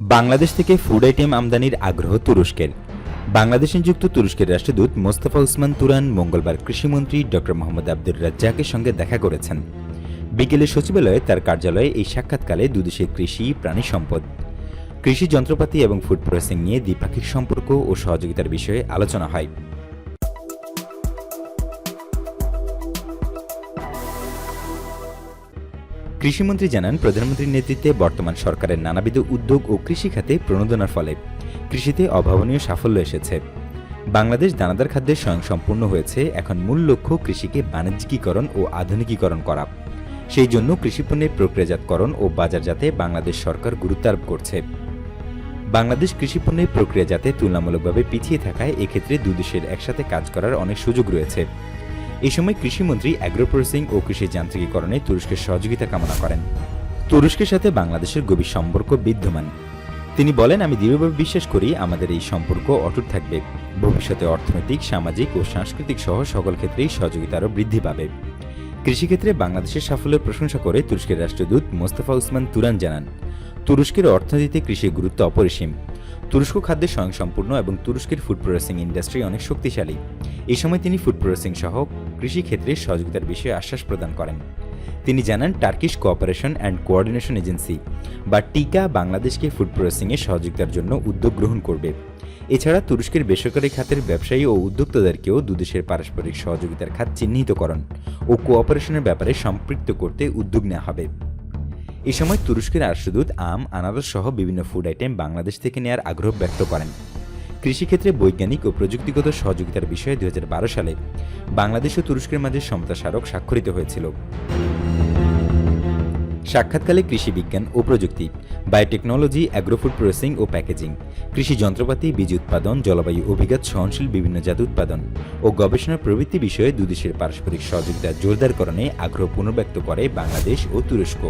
বাংলাদেশ থেকে food item আমদানির আগ্রহ তুরস্কের। বাংলাদেশ নিযুক্ত তুরস্কের রাষ্ট্রদূত মোস্তফা উসমান তুরান মঙ্গলবার কৃষিমন্ত্রী ড. মোহাম্মদ আব্দুর রাজ্জাকের সঙ্গে দেখা করেছেন। বিকেলে সচিবালয়ে তার কার্যালয়ে এই সাক্ষাৎকালে দুদেশের কৃষি, প্রাণী সম্পদ, কৃষি যন্ত্রপাতি এবং ফুড প্রসেসিং নিয়ে দ্বিপাক্ষিক সম্পর্ক ও সহযোগিতার বিষয়ে আলোচনা হয়। কৃষিমন্ত্রী জানান, প্রধানমন্ত্রীর নেতৃত্বে বর্তমান সরকারের নানাবিধ উদ্যোগ ও কৃষিখাতে প্রণোদনার ফলে কৃষিতে অভাবনীয় সাফল্য এসেছে। বাংলাদেশ দানাদার খাদ্যে স্বয়ংসম্পূর্ণ হয়েছে, এখন মূল লক্ষ্য কৃষিকে বাণিজ্যিকীকরণ ও আধুনিকীকরণ করা। সেই জন্য কৃষিপণ্যের প্রক্রিয়াজাতকরণ ও বাজারজাতে বাংলাদেশ সরকার গুরুত্ব আরোপ করছে। বাংলাদেশ কৃষিপণ্যের প্রক্রিয়াজাতে তুলনামূলকভাবে পিছিয়ে থাকায় এক্ষেত্রে দুদেশের একসাথে কাজ করার অনেক সুযোগ রয়েছে। এই সময় কৃষিমন্ত্রী অ্যাগ্রো প্রসেসিং ও কৃষি যান্ত্রিকীকরণে তুরস্কের সহযোগিতা কামনা করেন। তুরস্কের সাথে বাংলাদেশের গভীর সম্পর্ক বিদ্যমান। তিনি বলেন, আমি দৃঢ়ভাবে বিশ্বাস করি আমাদের এই সম্পর্ক অটুট থাকবে। ভবিষ্যতে অর্থনৈতিক, সামাজিক ও সাংস্কৃতিক সহ সকল ক্ষেত্রেই সহযোগিতা আরও বৃদ্ধি পাবে। কৃষিক্ষেত্রে বাংলাদেশের সাফল্যের প্রশংসা করে তুরস্কের রাষ্ট্রদূত মোস্তফা উসমান তুরান জানান, তুরস্কের অর্থনীতিতে কৃষির গুরুত্ব অপরিসীম। তুরস্ক খাদ্যে স্বয়ংসম্পূর্ণ এবং তুরস্কের ফুড প্রসেসিং ইন্ডাস্ট্রি অনেক শক্তিশালী। এই সময় তিনি ফুড প্রসেসিং সহ কৃষি ক্ষেত্রে সহযোগিতার বিষয়ে আশ্বাস প্রদান করেন। তিনি জানান Turkish cooperation and coordination agency বা টিকা বাংলাদেশকে ফুড প্রসেসিংয়ে সহযোগিতার জন্য উদ্যোগ গ্রহণ করবে। এছাড়া তুরস্কের বেসরকারি খাতের ব্যবসায়ী ও উদ্যোক্তাদেরকেও দুদেশের পারস্পরিক সহযোগিতার খাত চিহ্নিতকরণ ও কোঅপারেশনের ব্যাপারে সম্পৃক্ত করতে উদ্যোগ নেওয়া হবে। এ সময় তুরস্কের রাষ্ট্রদূত আম, আনারস সহ বিভিন্ন ফুড আইটেম বাংলাদেশ থেকে নেয়ার আগ্রহ ব্যক্ত করেন। কৃষিক্ষেত্রে বৈজ্ঞানিক ও প্রযুক্তিগত সহযোগিতার বিষয়ে দু হাজার বারো সালে বাংলাদেশ ও তুরস্কের মাঝে সমতা স্মারক স্বাক্ষরিত হয়েছিল। সাক্ষাৎকালে কৃষি বিজ্ঞান ও প্রযুক্তি বায়োটেকনোলজি অ্যাগ্রোফুড প্রসেসিং ও প্যাকেজিং কৃষি যন্ত্রপাতি, বীজ উৎপাদন, জলবায়ু অভিঘাত, সহনশীল বিভিন্ন জাত উৎপাদন ও গবেষণা প্রভৃতি বিষয়ে দুদেশের পারস্পরিক সহযোগিতা জোরদারকরণে আগ্রহ পুনর্ব্যক্ত করে বাংলাদেশ ও তুরস্ক।